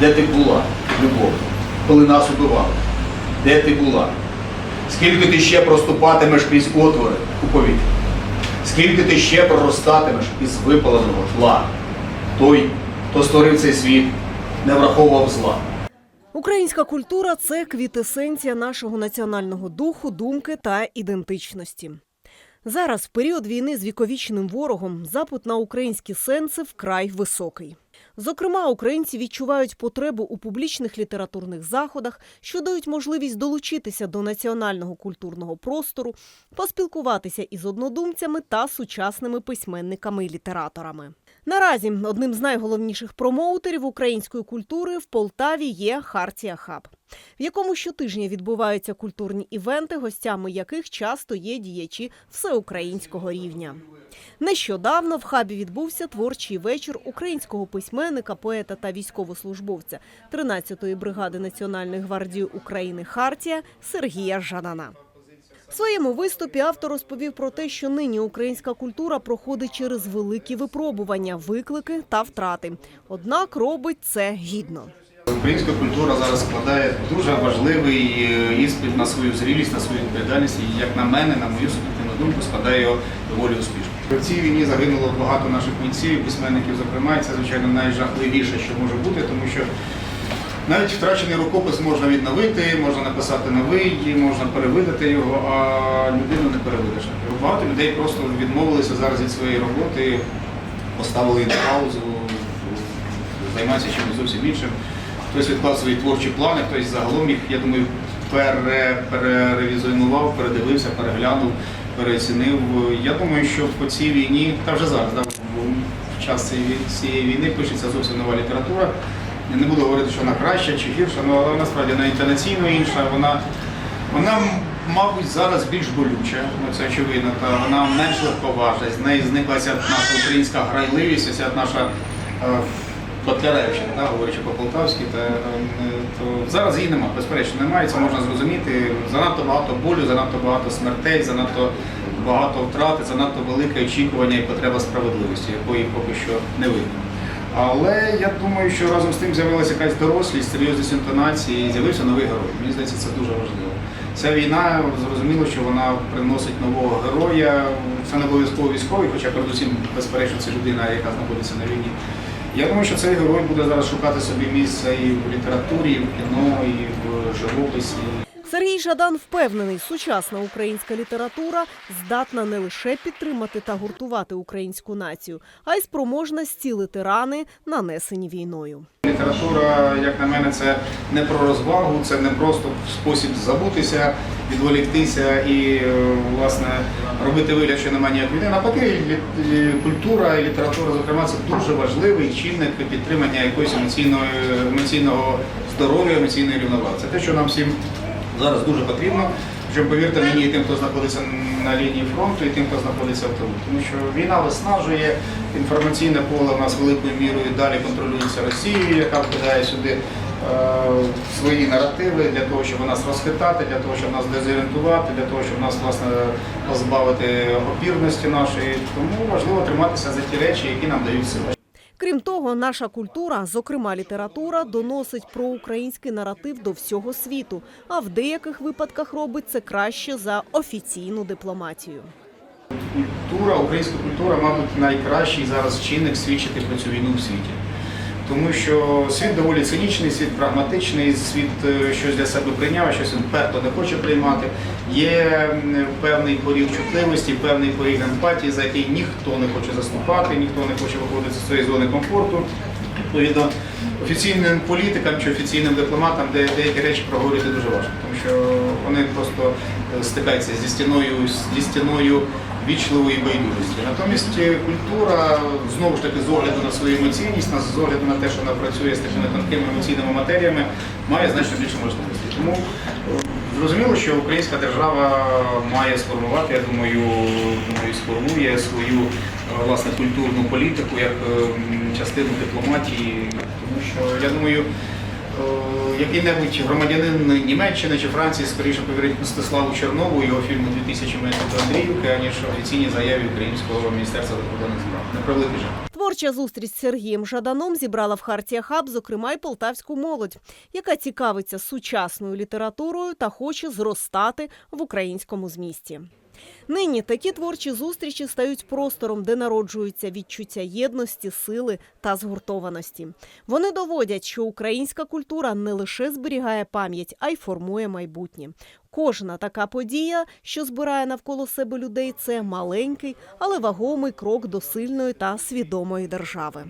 Де ти була, любов, коли нас убивали? Де ти була? Скільки ти ще проступатимеш крізь отвори у повітрі? Скільки ти ще проростатимеш із випаленого тла? Той, хто створив цей світ, не враховував зла. Українська культура це квітесенція нашого національного духу, думки та ідентичності. Зараз, в період війни з віковічним ворогом, запит на українські сенси вкрай високий. Зокрема, українці відчувають потребу у публічних літературних заходах, що дають можливість долучитися до національного культурного простору, поспілкуватися із однодумцями та сучасними письменниками і літераторами. Наразі одним з найголовніших промоутерів української культури в Полтаві є Хартія Хаб, в якому щотижня відбуваються культурні івенти, гостями яких часто є діячі всеукраїнського рівня. Нещодавно в хабі відбувся творчий вечір українського письменника, поета та військовослужбовця 13-ї бригади Національної гвардії України Хартія Сергія Жанана. В своєму виступі автор розповів про те, що нині українська культура проходить через великі випробування, виклики та втрати. Однак робить це гідно. Українська культура зараз складає дуже важливий е, іспит на свою зрілість, на свою відповідальність, і як на мене, на мою суб'єктивну думку, складає його доволі успішно. В цій війні загинуло багато наших митців, письменників, зокрема, і це звичайно найжахливіше, що може бути, тому що навіть втрачений рукопис можна відновити, можна написати новий, можна перевидати його, а людину не переведеш. Багато людей просто відмовилися зараз від своєї роботи, поставили на паузу, займаються чимось зовсім іншим. Хтось свої творчі плани, хтось загалом їх, я думаю, пере, переревізіонував, передивився, переглянув, переоцінив. Я думаю, що по цій війні, та вже зараз, да, в час цієї, війни пишеться зовсім нова література. Я не буду говорити, що вона краща чи гірша, ну, але насправді вона інтонаційно інша, вона, вона мабуть, зараз більш болюча, ну, це очевидно, та вона менш легковажна, з неї зниклася наша українська грайливість, ця наша е, да, говорячи по-полтавськи, та, е, то зараз її немає, безперечно, немає, це можна зрозуміти. Занадто багато болю, занадто багато смертей, занадто багато втрати, занадто велике очікування і потреба справедливості, якої поки що не видно. Але я думаю, що разом з тим з'явилася якась дорослість, серйозність інтонації, і з'явився новий герой. Мені здається, це дуже важливо. Ця війна, зрозуміло, що вона приносить нового героя. Це не обов'язково військовий, хоча передусім, безперечно, це людина, яка знаходиться на війні. Я думаю, що цей герой буде зараз шукати собі місце і в літературі, і в кіно, і в живописі. Сергій Жадан впевнений, сучасна українська література здатна не лише підтримати та гуртувати українську націю, а й спроможна зцілити рани, нанесені війною. Література, як на мене, це не про розвагу, це не просто спосіб забутися, відволіктися і е, власне робити вигляд, що немає ніякої війни. Навпаки, культура і література, зокрема, це дуже важливий чинник підтримання якоїсь емоційної емоційного здоров'я, емоційної рівноваги. Це те, що нам всім зараз дуже потрібно. Що повірте мені, і тим, хто знаходиться на лінії фронту, і тим, хто знаходиться в тилу. Тому що війна виснажує, інформаційне поле у нас великою мірою далі контролюється Росією, яка вкидає сюди е, свої наративи для того, щоб нас розхитати, для того, щоб нас дезорієнтувати, для того, щоб нас власне позбавити опірності нашої. Тому важливо триматися за ті речі, які нам дають сили. Крім того, наша культура, зокрема література, доносить про український наратив до всього світу, а в деяких випадках робить це краще за офіційну дипломатію. Культура, українська культура, мабуть, найкращий зараз чинник свідчити про цю війну в світі. Тому що світ доволі цинічний, світ прагматичний, світ е, щось для себе прийняв, щось він перто не хоче приймати. Є певний поріг чутливості, певний поріг емпатії, за який ніхто не хоче заступати, ніхто не хоче виходити з своєї зони комфорту. Відповідно, офіційним політикам чи офіційним дипломатам де деякі речі проговорити дуже важко, тому що вони просто е, стикаються зі стіною, зі стіною вічливої байдужості. Натомість е, культура знову ж таки з огляду на свою емоційність, на- з огляду на те, що вона працює з такими тонкими емоційними матеріями, має значно більше можливостей. Тому е, зрозуміло, що українська держава має сформувати, я думаю, думаю, сформує свою е, власне культурну політику як е, частину дипломатії, тому що я думаю. Е, який-небудь громадянин Німеччини чи Франції скоріше повірить Мстиславу Чернову його фільму «2000 метрів до Андріївки, аніж офіційній заяві Українського міністерства закордонних справ. На превеликий. Творча зустріч з Сергієм Жаданом зібрала в Хартія Хаб, зокрема й полтавську молодь, яка цікавиться сучасною літературою та хоче зростати в українському змісті. Нині такі творчі зустрічі стають простором, де народжуються відчуття єдності, сили та згуртованості. Вони доводять, що українська культура не лише зберігає пам'ять, а й формує майбутнє. Кожна така подія, що збирає навколо себе людей, це маленький, але вагомий крок до сильної та свідомої держави.